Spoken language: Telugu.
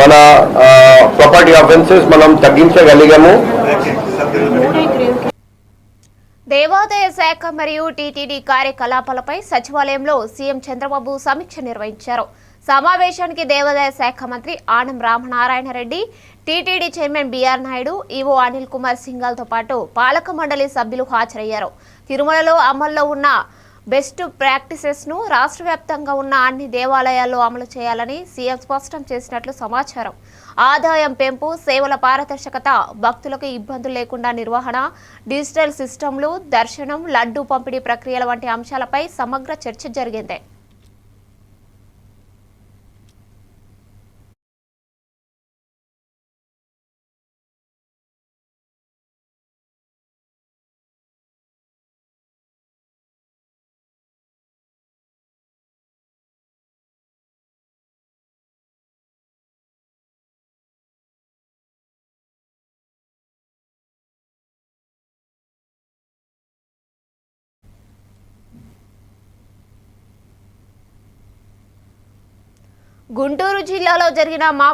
మన ప్రాపర్టీ ఆఫెన్సెస్ మనం తగ్గించగలిగాము. దేవాదాయ శాఖ మరియు టీటీడీ కార్యకలాపాలపై సచివాలయంలో సీఎం చంద్రబాబు సమీక్ష నిర్వహించారు. సమావేశానికి దేవాదాయ శాఖ మంత్రి Anam Ramanarayana Reddy TTD chairman BR Naidu EO Anil Kumar సింగాల్తో పాటు పాలక మండలి సభ్యులు హాజరయ్యారు. తిరుమలలో అమల్లో ఉన్న బెస్ట్ ప్రాక్టీసెస్ను రాష్ట్ర వ్యాప్తంగా ఉన్న అన్ని దేవాలయాల్లో అమలు చేయాలని సీఎం స్పష్టం చేసినట్లు సమాచారం. ఆదాయం పెంపు సేవల పారదర్శకత భక్తులకు ఇబ్బందులు లేకుండా నిర్వహణ డిజిటల్ సిస్టంలు దర్శనం లడ్డూ పంపిణీ ప్రక్రియల వంటి అంశాలపై సమగ్ర చర్చ జరిగింది. గుంటూరు జిల్లాలో జరిగిన మా